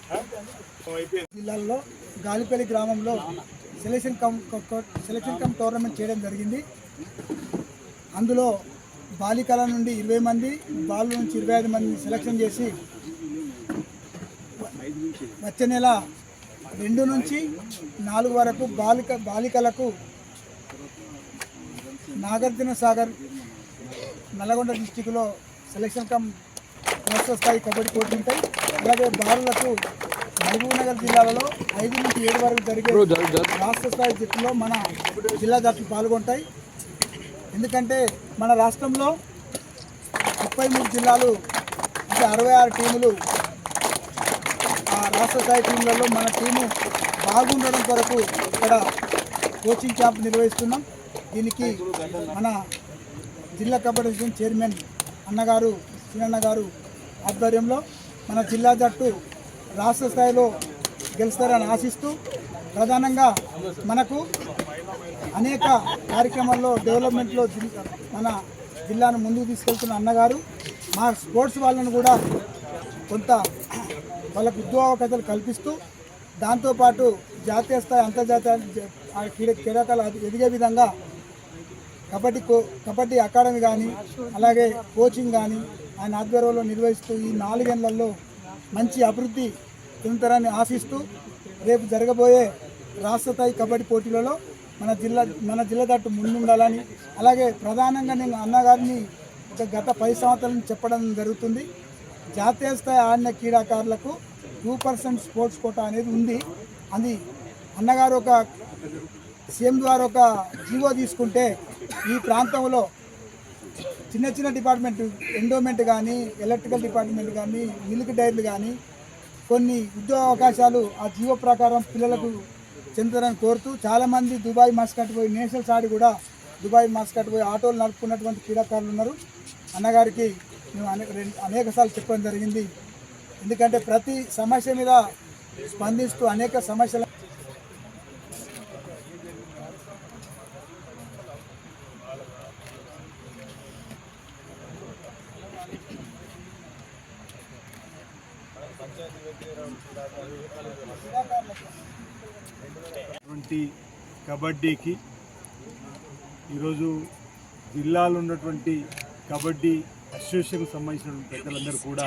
రాయపాటి జిల్లాలో గాలిపల్లి గ్రామంలో selection cum selection cum tournament చేయడం జరిగింది. అందులో బాలికల నుండి ఇరవై మంది బాలు నుంచి ఇరవై ఐదు మంది సెలక్షన్ చేసి వచ్చే నెల రెండు నుంచి నాలుగు వరకు బాలిక బాలికలకు నాగార్జున సాగర్ నల్గొండ డిస్టిక్లో సెలక్షన్ కమ్ రాష్ట్ర స్థాయి కబడ్డీ పోటీ ఉంటాయి. అలాగే బాలులకు మహబూబ్ నగర్ జిల్లాలలో ఐదు నుంచి ఏడు వరకు జరిగే రాష్ట్ర స్థాయి జట్టులో మన జిల్లా జట్లు పాల్గొంటాయి. ఎందుకంటే మన రాష్ట్రంలో ముప్పై మూడు జిల్లాలు అంటే అరవై ఆరు టీములు ఆ రాష్ట్ర స్థాయి టీంలలో మన టీము బాగుండడం కొరకు ఇక్కడ కోచింగ్ క్యాంప్ నిర్వహిస్తున్నాం. దీనికి మన జిల్లా కబడ్డీ అసోసియేషన్ చైర్మన్ అన్నగారు చిన్నన్న గారు ఆధ్వర్యంలో మన జిల్లా జట్టు రాష్ట్ర స్థాయిలో గెలుస్తారని ఆశిస్తూ ప్రధానంగా మనకు అనేక కార్యక్రమాల్లో డెవలప్మెంట్లో జిల్- మన జిల్లాను ముందుకు తీసుకెళ్తున్న అన్నగారు మా స్పోర్ట్స్ వాళ్ళను కూడా కొంత వాళ్ళకు ఉద్యోగకతలు కల్పిస్తూ దాంతోపాటు జాతీయ స్థాయి అంతర్జాతీయ క్రీడ క్రీడాకాలు ఎదిగే విధంగా కబడ్డీ కో కబడ్డీ అకాడమీ కానీ అలాగే కోచింగ్ కానీ ఆయన ఆధ్వర్యంలో నిర్వహిస్తూ ఈ నాలుగేళ్ళలో మంచి అభివృద్ధి చెందుతారని ఆశిస్తూ రేపు జరగబోయే రాష్ట్ర స్థాయి కబడ్డీ పోటీలలో మన జిల్లా మన జిల్లా తట్టు ముందుండాలని అలాగే ప్రధానంగా నేను అన్నగారిని ఒక గత పది సంవత్సరాల నుంచి చెప్పడం జరుగుతుంది. జాతీయ స్థాయి ఆడిన క్రీడాకారులకు టూ పర్సెంట్ స్పోర్ట్స్ కోటా అనేది ఉంది. అది అన్నగారు ఒక సీఎం ద్వారా ఒక జీవో తీసుకుంటే ఈ ప్రాంతంలో చిన్న చిన్న డిపార్ట్మెంట్ ఎండోమెంట్ కానీ ఎలక్ట్రికల్ డిపార్ట్మెంట్ కానీ మిల్క్ డైర్లు కానీ కొన్ని ఉద్యోగ అవకాశాలు ఆ జీవో ప్రకారం పిల్లలకు చెందుతారని కోరుతూ చాలామంది దుబాయ్ మాస్కట్ పోయి నేషనల్స్ ఆడి కూడా దుబాయ్ మాస్కట్ పోయి ఆటోలు నడుపుకున్నటువంటి క్రీడాకారులు ఉన్నారు. అన్నగారికి మేము అనేక అనేక సార్లు చెప్పడం జరిగింది. ఎందుకంటే ప్రతి సమస్య మీద స్పందిస్తూ అనేక సమస్యల అటువంటి కబడ్డీకి ఈరోజు జిల్లాలో ఉన్నటువంటి కబడ్డీ అసోసియేషన్కి సంబంధించినటువంటి పెద్దలందరూ కూడా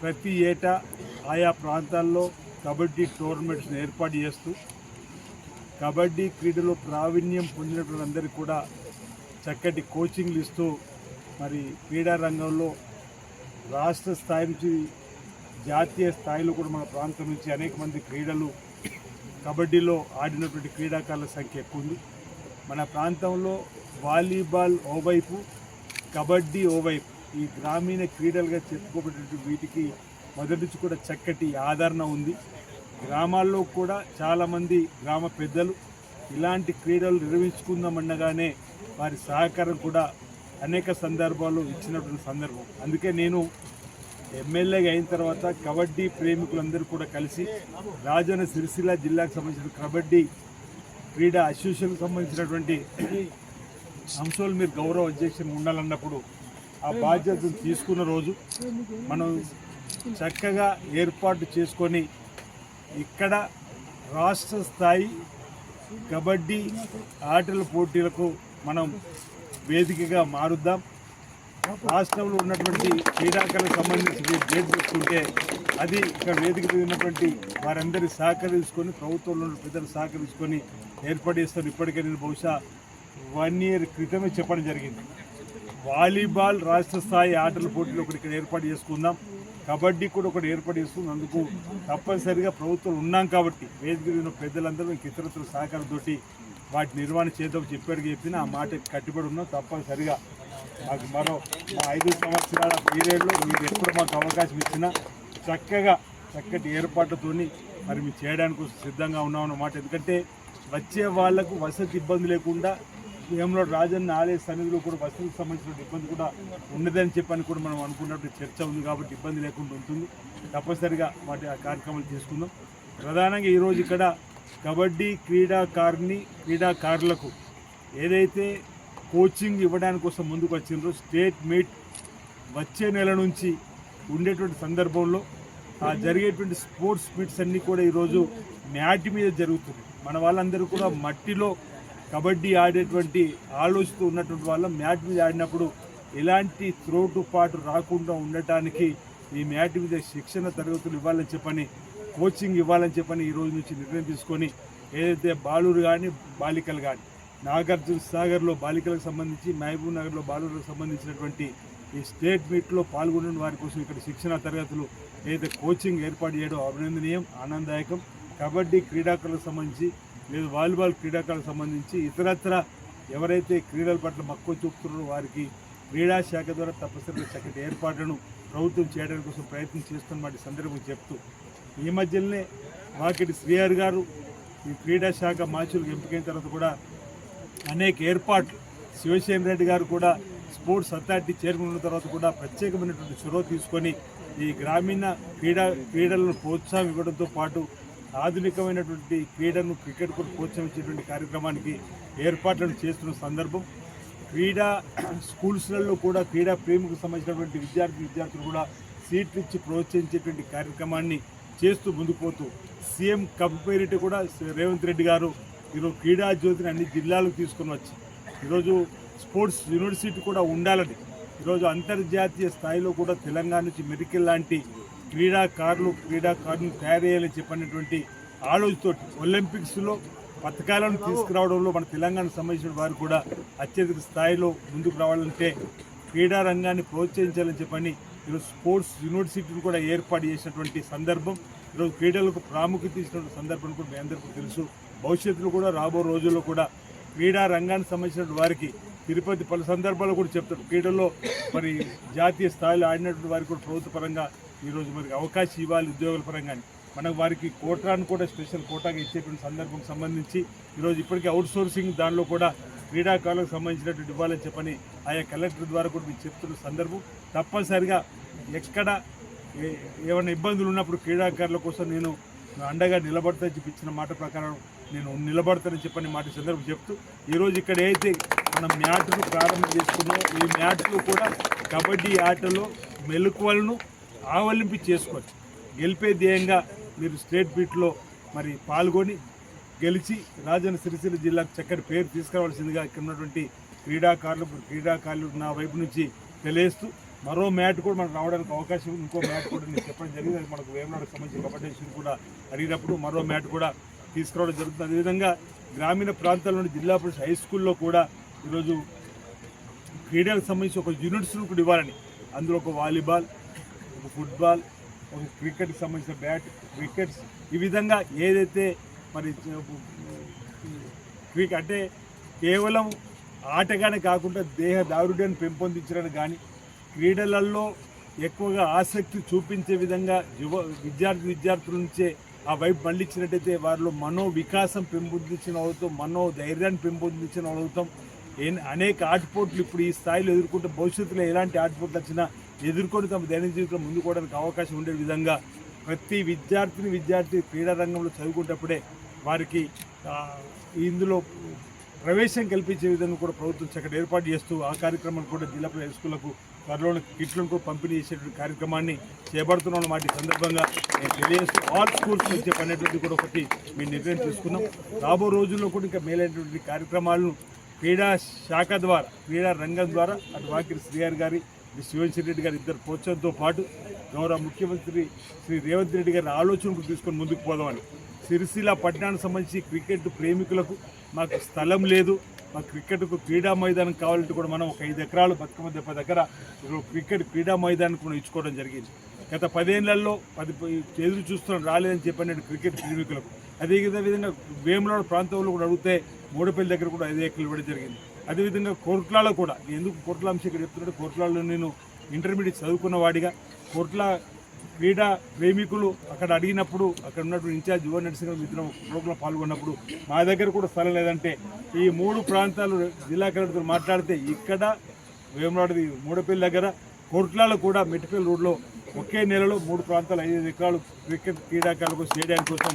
ప్రతి ఏటా ఆయా ప్రాంతాల్లో కబడ్డీ టోర్నమెంట్స్ని ఏర్పాటు చేస్తూ కబడ్డీ క్రీడలో ప్రావీణ్యం పొందినటువంటి కూడా చక్కటి కోచింగ్లు ఇస్తూ మరి క్రీడా రంగంలో రాష్ట్ర స్థాయి నుంచి జాతీయ స్థాయిలో కూడా మన ప్రాంతం నుంచి అనేక మంది క్రీడలు కబడ్డీలో ఆడినటువంటి క్రీడాకారుల సంఖ్య ఎక్కువ ఉంది. మన ప్రాంతంలో వాలీబాల్ ఓవైపు కబడ్డీ ఓవైపు ఈ గ్రామీణ క్రీడలుగా చెప్పుకోబడేటువంటి వీటికి మొదటి నుంచి కూడా చక్కటి ఆదరణ ఉంది. గ్రామాల్లో కూడా చాలామంది గ్రామ పెద్దలు ఇలాంటి క్రీడలు నిర్వహించుకుందామన్నగానే వారి సహకారం కూడా అనేక సందర్భాలు ఇచ్చినటువంటి సందర్భం. అందుకే నేను ఎమ్మెల్యేగా అయిన తర్వాత కబడ్డీ ప్రేమికులందరూ కూడా కలిసి రాజన్న సిరిసిల్ల జిల్లాకు సంబంధించిన కబడ్డీ క్రీడా అసోసియేషన్కి సంబంధించినటువంటి అంశాలు మీరు గౌరవ అధ్యక్షులు ఉండాలన్నప్పుడు ఆ బాధ్యతను తీసుకున్న రోజు మనం చక్కగా ఏర్పాటు చేసుకొని ఇక్కడ రాష్ట్ర స్థాయి కబడ్డీ ఆటల పోటీలకు మనం వేదికగా మారుద్దాం. రాష్ట్రంలో ఉన్నటువంటి క్రీడాకారులకు సంబంధించి డేట్ చూసుకుంటే అది ఇక్కడ వేదిక ఉన్నటువంటి వారందరి సహకరించుకొని ప్రభుత్వంలో ఉన్న పెద్దలు సహకరించుకొని ఏర్పాటు చేస్తారు. ఇప్పటికే నేను బహుశా వన్ ఇయర్ క్రితమే చెప్పడం జరిగింది. వాలీబాల్ రాష్ట్ర స్థాయి ఆటల పోటీలు ఒకటి ఇక్కడ ఏర్పాటు చేసుకుందాం. కబడ్డీ కూడా ఒకటి ఏర్పాటు చేసుకుంది. అందుకు తప్పనిసరిగా ప్రభుత్వం ఉన్నాం కాబట్టి వేదిక ఉన్న పెద్దలందరూ ఇంక ఇతరత్ర సహకారంతో వాటి నిర్వహణ చేద్దాం చెప్పాడు చెప్పిన ఆ మాట కట్టుబడి ఉన్నాం. తప్పనిసరిగా మాకు మరో మా ఐదు సంవత్సరాల పీరియడ్లో మీరు ఎప్పుడు మాకు అవకాశం ఇచ్చినా చక్కగా చక్కటి ఏర్పాట్లతో మరి మేము చేయడానికి సిద్ధంగా ఉన్నాం అన్నమాట. ఎందుకంటే వచ్చే వాళ్ళకు వసతి ఇబ్బంది లేకుండా ఏంలో రాజన్న ఆలయ సన్నిధిలో కూడా వసతికి సంబంధించిన ఇబ్బంది కూడా ఉండదని చెప్పని కూడా మనం అనుకున్నట్టు చర్చ ఉంది కాబట్టి ఇబ్బంది లేకుండా ఉంటుంది. తప్పనిసరిగా వాటి ఆ కార్యక్రమాలు చేసుకుందాం. ప్రధానంగా ఈరోజు ఇక్కడ కబడ్డీ క్రీడాకారుని క్రీడాకారులకు ఏదైతే కోచింగ్ ఇవ్వడానికి కోసం ముందుకు వచ్చిండ్రు. స్టేట్ మీట్ వచ్చే నెల నుంచి ఉండేటువంటి సందర్భంలో ఆ జరిగేటువంటి స్పోర్ట్స్ మీట్స్ అన్నీ కూడా ఈరోజు మ్యాట్ మీద జరుగుతుంది మన వాళ్ళందరూ కూడా మట్టిలో కబడ్డీ ఆడేటువంటి ఆలోచిస్తూ ఉన్నటువంటి వాళ్ళం. మ్యాట్ మీద ఆడినప్పుడు ఎలాంటి త్రోటు పాటు రాకుండా ఉండటానికి ఈ మ్యాట్ మీద శిక్షణ తరగతులు ఇవ్వాలని చెప్పని కోచింగ్ ఇవ్వాలని చెప్పని ఈ రోజు నుంచి నిర్ణయం తీసుకొని ఏదైతే బాలురు కానీ బాలికలు కానీ నాగార్జున సాగర్లో బాలికలకు సంబంధించి మహబూబ్ నగర్లో బాలులకు సంబంధించినటువంటి ఈ స్టేట్ మీట్లో పాల్గొనడం వారి కోసం ఇక్కడ శిక్షణ తరగతులు ఏదైతే కోచింగ్ ఏర్పాటు చేయడం అభినందనీయం ఆనందదాయకం. కబడ్డీ క్రీడాకారులకు సంబంధించి లేదు వాలీబాల్ క్రీడాకారులకు సంబంధించి ఇతరత్ర ఎవరైతే క్రీడల పట్ల మక్కువ చూపుతున్నారో వారికి క్రీడా శాఖ ద్వారా తప్పనిసరిగా చక్కటి ఏర్పాట్లను ప్రభుత్వం చేయడానికి కోసం ప్రయత్నం చేస్తున్నమాట సందర్భం చెప్తూ ఈ మధ్యనే వాకిటి శ్రీహర్ గారు ఈ క్రీడా శాఖ మాచులకు ఎంపికైన తర్వాత కూడా అనేక ఏర్పాట్లు. శివశేమి రెడ్డి గారు కూడా స్పోర్ట్స్ అథారిటీ చేరుకున్న ఉన్న తర్వాత కూడా ప్రత్యేకమైనటువంటి చొరవ తీసుకొని ఈ గ్రామీణ క్రీడా క్రీడలను ప్రోత్సాహం ఇవ్వడంతో పాటు ఆధునికమైనటువంటి క్రీడను క్రికెట్ కూడా ప్రోత్సహించేటువంటి కార్యక్రమానికి ఏర్పాట్లను చేస్తున్న సందర్భం. క్రీడా స్కూల్స్లలో కూడా క్రీడా ప్రేమికు సంబంధించినటువంటి విద్యార్థి విద్యార్థులు కూడా సీట్లు ఇచ్చి ప్రోత్సహించేటువంటి కార్యక్రమాన్ని చేస్తూ ముందుకు పోతూ సీఎం కప్ పేరిట కూడా రేవంత్ రెడ్డి గారు ఈరోజు క్రీడా జ్యోతిని అన్ని జిల్లాలకు తీసుకొని వచ్చి ఈరోజు స్పోర్ట్స్ యూనివర్సిటీ కూడా ఉండాలని ఈరోజు అంతర్జాతీయ స్థాయిలో కూడా తెలంగాణ నుంచి మెడికల్ లాంటి క్రీడాకారులు క్రీడాకారులను తయారు చేయాలని చెప్పినటువంటి ఆలోచనతోటి ఒలింపిక్స్లో పథకాలను తీసుకురావడంలో మన తెలంగాణకు సంబంధించిన వారు కూడా అత్యధిక స్థాయిలో ముందుకు రావాలంటే క్రీడా రంగాన్ని ప్రోత్సహించాలని చెప్పని ఈరోజు స్పోర్ట్స్ యూనివర్సిటీని కూడా ఏర్పాటు చేసినటువంటి సందర్భం ఈరోజు క్రీడలకు ప్రాముఖ్యత ఇచ్చినటువంటి సందర్భం కూడా మీ అందరికీ తెలుసు. భవిష్యత్తులో కూడా రాబో రోజుల్లో కూడా క్రీడా రంగానికి సంబంధించిన వారికి తిరుపతి పలు సందర్భాల్లో కూడా చెప్తారు. క్రీడల్లో మరి జాతీయ స్థాయిలో ఆడినటువంటి వారికి కూడా ప్రభుత్వ పరంగా ఈరోజు మరి అవకాశం ఇవ్వాలి ఉద్యోగుల పరంగా మనకు వారికి కోటాను కూడా స్పెషల్ కోటాగా ఇచ్చేటువంటి సందర్భం సంబంధించి ఈరోజు ఇప్పటికే అవుట్ సోర్సింగ్ దానిలో కూడా క్రీడాకారులకు సంబంధించినటువంటి ఇవ్వాలని చెప్పని ఆయా కలెక్టర్ ద్వారా కూడా మీకు చెప్తున్న సందర్భం. తప్పనిసరిగా ఎక్కడ ఏ- ఏమైనా ఇబ్బందులు ఉన్నప్పుడు క్రీడాకారుల కోసం నేను అండగా నిలబడతా చెప్పి ఇచ్చిన మాట ప్రకారం నేను నిలబడతానని చెప్పని మాట సందర్భం చెప్తూ ఈరోజు ఇక్కడ అయితే మనం మ్యాట్ను ప్రారంభం చేసుకున్నాం ఈ మ్యాట్లు కూడా కబడ్డీ ఆటలో మెలకువలను ఆవలింపి చేసుకోవచ్చు. గెలిపే ధ్యేయంగా మీరు స్టేట్ బీట్లో మరి పాల్గొని గెలిచి రాజన్న సిరిసిల్ల జిల్లాకు చక్కటి పేరు తీసుకురావాల్సిందిగా ఇక్కడ ఉన్నటువంటి క్రీడాకారులు క్రీడాకారులు నా వైపు నుంచి తెలియస్తూ మరో మ్యాట్ కూడా మనకు రావడానికి అవకాశం ఇంకో మ్యాట్ కూడా నేను చెప్పడం జరిగింది. అది మనకు వేమనాడుకు సంబంధించిన కబడ్డీ కూడా అడిగినప్పుడు మరో మ్యాట్ కూడా తీసుకురావడం జరుగుతుంది. అదేవిధంగా గ్రామీణ ప్రాంతాల్లోని జిల్లా పరిషత్ హై స్కూల్లో కూడా ఈరోజు క్రీడలకు సంబంధించి ఒక యూనిట్స్ను కూడా ఇవ్వాలని. అందులో ఒక వాలీబాల్ ఒక ఫుట్బాల్ ఒక క్రికెట్కి సంబంధించిన బ్యాట్ వికెట్స్ ఈ విధంగా ఏదైతే మరి క్రికెట్ అంటే కేవలం ఆటగానే కాకుండా దేహ దారుడ్యాన్ని పెంపొందించడానికి కానీ క్రీడలలో ఎక్కువగా ఆసక్తి చూపించే విధంగా యువ విద్యార్థి విద్యార్థుల నుంచే ఆ వైపు మళ్ళించినట్టయితే వారిలో మనో వికాసం పెంపొందించిన అవుతాం మనో ధైర్యాన్ని పెంపొందించిన అవుతాం ఏ- అనేక ఆటపోట్లు ఇప్పుడు ఈ స్థాయిలో ఎదుర్కొంటే భవిష్యత్తులో ఎలాంటి ఆటపోట్లు వచ్చినా ఎదుర్కొని తమ దైనందిన జీవితంలో ముందుకోవడానికి అవకాశం ఉండే విధంగా ప్రతి విద్యార్థిని విద్యార్థి క్రీడా రంగంలో చదువుకునేటప్పుడే వారికి ఇందులో ప్రవేశం కల్పించే విధంగా కూడా ప్రభుత్వం చక్కటి ఏర్పాటు చేస్తూ ఆ కార్యక్రమాన్ని కూడా జిల్లా హై స్కూళ్ళకు త్వరలోని కిట్లను పంపిణీ చేసేటువంటి కార్యక్రమాన్ని చేపడుతున్నాం మాట సందర్భంగా నేను తెలియజేస్తూ ఆల్ స్కూల్స్ నుంచి అనేటువంటి కూడా ఒకటి మేము నిర్ణయం తీసుకున్నాం. రాబో రోజుల్లో కూడా ఇంకా మేలైనటువంటి కార్యక్రమాలను క్రీడా శాఖ ద్వారా క్రీడా రంగం ద్వారా అటు వాకిరి శ్రీహరి గారి శివంశి రెడ్డి గారి ఇద్దరు ప్రోత్సాహంతో పాటు గౌరవ ముఖ్యమంత్రి శ్రీ రేవంత్ రెడ్డి గారి ఆలోచనకు తీసుకొని ముందుకు పోదామని. సిరిసిల్ల పట్టణానికి సంబంధించి క్రికెట్ ప్రేమికులకు మాకు స్థలం లేదు. మా క్రికెట్కు క్రీడా మైదానం కావాలంటే కూడా మనం ఒక ఐదు ఎకరాలు బతుకమ్మ దెబ్బ దగ్గర క్రికెట్ క్రీడా మైదానం కూడా ఇచ్చుకోవడం జరిగింది. గత పదేళ్ళలో పది ఎదురు చూస్తున్నాం రాలేదని చెప్పినట్టు క్రికెట్ ప్రేమికులకు. అదే విధంగా వేములవాడ ప్రాంతంలో కూడా అడిగితే మూడపల్లి దగ్గర కూడా ఐదు ఎకరాలు ఇవ్వడం జరిగింది. అదేవిధంగా కోర్ట్లాలో కూడా ఎందుకు కోర్ట్ల అంశం ఇక్కడ చెప్తున్నాడు? కోర్ట్లాలో నేను ఇంటర్మీడియట్ చదువుకున్న వాడిగా కోర్ట్ల క్రీడా ప్రేమికులు అక్కడ అడిగినప్పుడు అక్కడ ఉన్నటువంటి ఇన్ఛార్జ్ యువ నరసింహ మిత్రం ప్రోగ్రాం పాల్గొన్నప్పుడు మా దగ్గర కూడా స్థలం లేదంటే ఈ మూడు ప్రాంతాలు జిల్లా కలెక్టర్తో మాట్లాడితే ఇక్కడ వేమనాడుది మూడపల్లి దగ్గర కోర్ట్లాలో కూడా మెట్టిపల్లి రోడ్లో ఒకే నెలలో మూడు ప్రాంతాలు ఐదు ఎకరాలు క్రికెట్ క్రీడాకారులకు స్టేడియం కోసం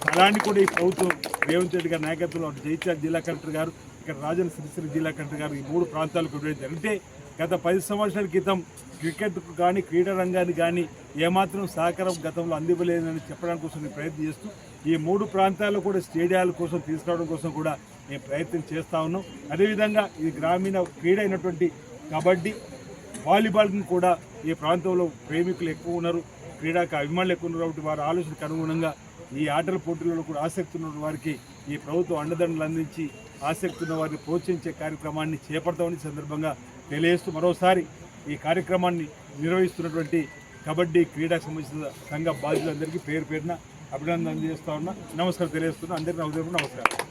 స్థలాన్ని కూడా ఈ ప్రభుత్వం రేవంత్ రెడ్డి గారి నాయకత్వంలో అటు జైత్యాల జిల్లా కలెక్టర్ గారు ఇక్కడ రాజన్ సిరిసిరి జిల్లా కలెక్టర్ గారు ఈ మూడు ప్రాంతాలకు ఇవ్వడం గత పది సంవత్సరాల క్రితం క్రికెట్కు కానీ క్రీడా రంగానికి కానీ ఏమాత్రం సహకారం గతంలో అందివ్వలేదని చెప్పడానికి కోసం నేను ప్రయత్నం చేస్తూ ఈ మూడు ప్రాంతాల్లో కూడా స్టేడియాల కోసం తీసుకురావడం కోసం కూడా మేము ప్రయత్నం చేస్తూ ఉన్నాం. అదేవిధంగా ఈ గ్రామీణ క్రీడ అయినటువంటి కబడ్డీ వాలీబాల్ని కూడా ఈ ప్రాంతంలో ప్రేమికులు ఎక్కువ ఉన్నారు క్రీడాకు అభిమానులు ఎక్కువ ఉన్నారు. కాబట్టి వారి ఆలోచనకు అనుగుణంగా ఈ ఆటల పోటీలలో కూడా ఆసక్తి ఉన్న వారికి ఈ ప్రభుత్వం అండదండలు అందించి ఆసక్తి ఉన్న వారిని ప్రోత్సహించే కార్యక్రమాన్ని చేపడతామని సందర్భంగా తెలియజేస్తూ మరోసారి ఈ కార్యక్రమాన్ని నిర్వహిస్తున్నటువంటి కబడ్డీ క్రీడాకు సంబంధించిన సంఘ బాధ్యులందరికీ పేరు పేరున అభినందన చేస్తా ఉన్నా. నమస్కారం తెలియజేస్తున్నా. అందరికీ నా ఉదయం నమస్కారం.